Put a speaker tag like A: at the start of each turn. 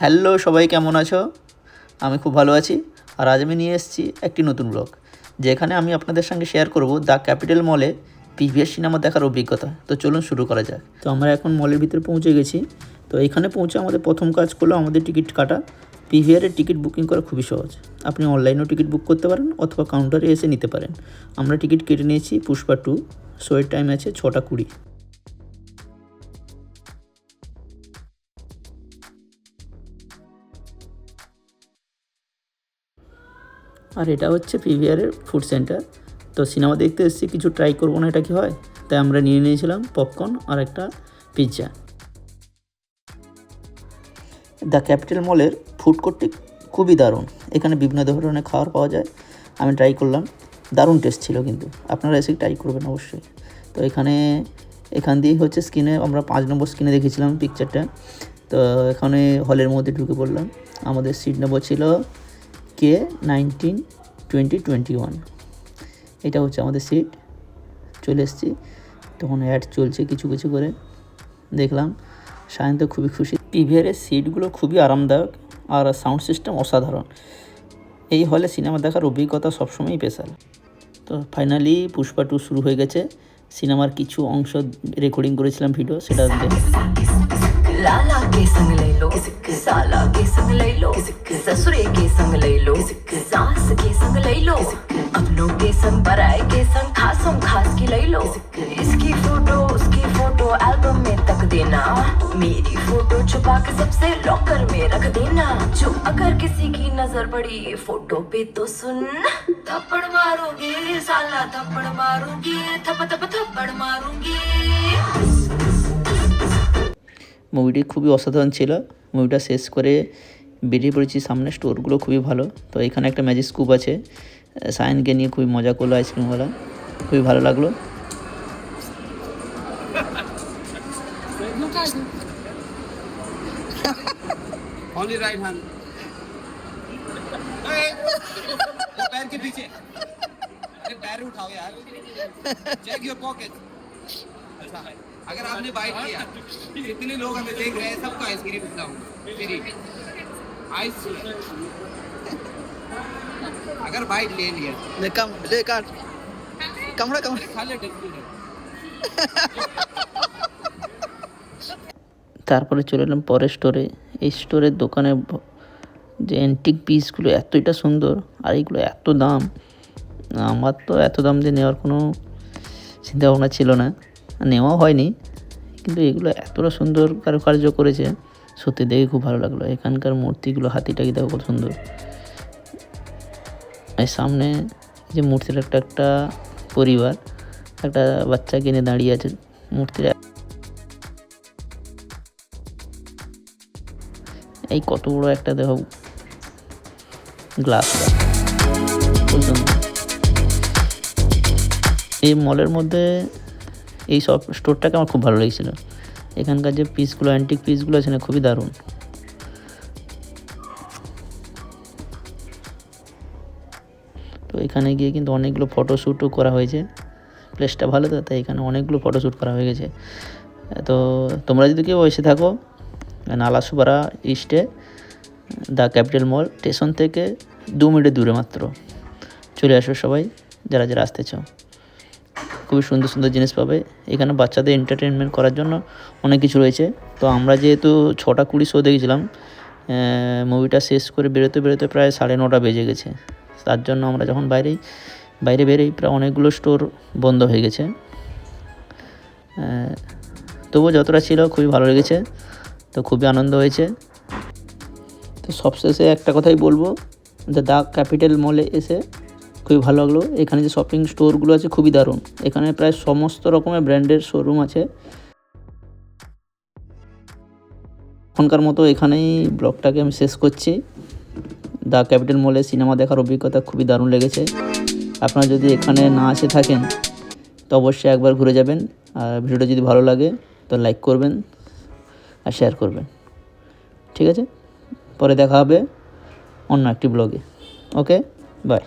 A: Hello, সবাই কেমন আছো? আমি খুব ভালো আছি। আর আজ আমি নিয়ে এসেছি একটি নতুন ব্লগ যেখানে আমি আপনাদের সঙ্গে শেয়ার করব দ্য ক্যাপিটাল মলে পিভিএস সিনেমা দেখার অভিজ্ঞতা। তো চলুন শুরু করা যাক। তো আমরা এখন মলের ভিতরে পৌঁছে গেছি। তো এখানে পৌঁছে আমাদের প্রথম কাজ করল আমাদের টিকিট কাটা। পিভিআরের টিকিট বুকিং করা খুবই সহজ। আপনি অনলাইনেও টিকিট বুক করতে পারেন অথবা কাউন্টারে এসে নিতে পারেন। আমরা টিকিট কেটে নিয়েছি পুষ্পা টু শোয়ের টাইম আছে ছটা কুড়ি। আর এটা হচ্ছে পিভিআরের ফুড সেন্টার তো সিনেমা দেখতে এসেছি, কিছু ট্রাই করব না, এটা কি হয়? তাই আমরা নিয়ে নিয়েছিলাম পপকর্ন আর একটা পিৎজা দ্য ক্যাপিটাল মলের ফুড কোর্টটি খুবই দারুণ। এখানে বিভিন্ন ধরনের খাবার পাওয়া যায়। আমি ট্রাই করলাম। দারুণ টেস্ট ছিল কিন্তু। আপনারা এসে ট্রাই করবেন অবশ্যই। তো এখানে, এখান দিয়েই হচ্ছে স্ক্রিনে আমরা পাঁচ নম্বর স্ক্রিনে দেখেছিলাম পিকচারটা তো এখানে হলের মধ্যে ঢুকে পড়লাম। আমাদের সিট নম্বর ছিল K nineteen twenty twenty one এটা হচ্ছে আমাদের সিট চলে এসেছি তখন অ্যাড চলছে কিছু কিছু করে দেখলাম সায়ন্ত খুবই খুশি পিভিআরের সিটগুলো খুবই আরামদায়ক আর সাউন্ড সিস্টেম অসাধারণ এই হলে সিনেমা দেখার অভিজ্ঞতা সবসময়ই স্পেশাল তো ফাইনালি পুষ্পা টু শুরু হয়ে গেছে সিনেমার কিছু অংশ রেকর্ডিং করেছিলাম ভিডিও সেটা দেখে
B: लाला के संग ले लो साला के संग ले लो ससुरे के संग ले लो सास के संग ले लो अपनों के संग पराए के संग खासों खास की ले लो इसकी फोटो उसकी फोटो एल्बम में तक देना मेरी फोटो छुपा के सबसे लॉकर में रख देना जो अगर किसी की नजर पड़ी फोटो पे तो सुन थप्पड़ मारूंगी साला थप्पड़ मारूंगी थप थप थप्पड़ मारूंगी
A: মুভিটি খুবই অসাধারণ ছিল মুভিটা শেষ করে বেরিয়ে পড়েছি সামনে স্টোরগুলো খুবই ভালো তো এখানে একটা ম্যাজিক স্কুপ আছে সায়নকে নিয়ে খুবই মজা করলো আইসক্রিমওয়ালা খুবই ভালো লাগলো
C: Only right hand. Hey, वो पैर के पीछे अरे पैर उठाओ यार चेक योर पॉकेट ऐसा है अगर आपने बाइट किया कितने लोग हमें देख रहे हैं सबका आइसक्रीम खिलाऊं फ्री आइस अगर बाइट ले लिया
D: ले कम ले काट कमरा कमरा
C: खा ले डस्टबिन
A: তারপরে চলে এলাম পরের স্টোরে এই স্টোরের দোকানে ভ- যে অ্যান্টিক পিসগুলো এতটা সুন্দর আর এইগুলো এত দাম আমার তো এত দাম দিয়ে নেওয়ার কোনো চিন্তা ভাবনা ছিল না আর নেওয়াও হয়নি কিন্তু এগুলো এতটা সুন্দর কারুকার্য করেছে সত্যি দেখে খুব ভালো লাগল। এখানকার মূর্তিগুলো, হাতিটাকি দেখো কত সুন্দর। এই সামনে যে মূর্তির একটা একটা পরিবার, একটা বাচ্চা কিনে দাঁড়িয়ে আছে মূর্তির এই কত বড় একটা দেখো গ্লাস এই মলের মধ্যে এই সব স্টোরটাকে আমার খুব ভালো লেগেছিলো। এখানকার যে পিসগুলো অ্যান্টিক পিসগুলো আছে না, খুবই দারুণ। তো এখানে গিয়ে কিন্তু অনেকগুলো ফটোশ্যুটও করা হয়েছে। প্লেসটা ভালো তো, তাই এখানে অনেকগুলো ফটোশ্যুট করা হয়ে গেছে। তো তোমরা যদি কেউ এসে থাকো নালাসুপাড়া ইস্টে দ্য ক্যাপিটাল মল স্টেশন থেকে দু মিনিটের দূরে মাত্র। চলে আসো সবাই, যারা যারা আসতে চাও। খুবই সুন্দর সুন্দর জিনিস পাবে। এখানে বাচ্চাদের এন্টারটেনমেন্ট করার জন্য অনেক কিছু রয়েছে। তো আমরা যেহেতু ছটা কুড়ি শো দেখেছিলাম মুভিটা শেষ করে বেরোতে বেরোতে প্রায় সাড়ে নটা বেজে গেছে। তার জন্য আমরা যখন বাইরেই, বাইরে বেরোই, প্রায় অনেকগুলো স্টোর বন্ধ হয়ে গেছে। তবুও যতটা ছিল খুবই ভালো লেগেছে। তো খুবই আনন্দ হয়েছে। তো সবশেষে একটা কথাই বলব, যে দ্য ক্যাপিটাল মলে এসে খুবই ভালো লাগল। এখানে যে শপিং স্টোরগুলো আছে, খুবই দারুণ। এখানে প্রায় সমস্ত রকমের ব্র্যান্ডের শোরুম আছে। এখনকার মতো এখানেই ব্লগটাকে আমি শেষ করছি। দ্য ক্যাপিটাল মলে সিনেমা দেখার অভিজ্ঞতা খুবই দারুণ লেগেছে। আপনারা যদি এখানে না এসে থাকেন, তো অবশ্যই একবার ঘুরে যাবেন। আর ভিডিওটা যদি ভালো লাগে, তো লাইক করবেন আর শেয়ার করবেন। ঠিক আছে? পরে দেখা হবে অন্য একটি ব্লগে ওকে বাই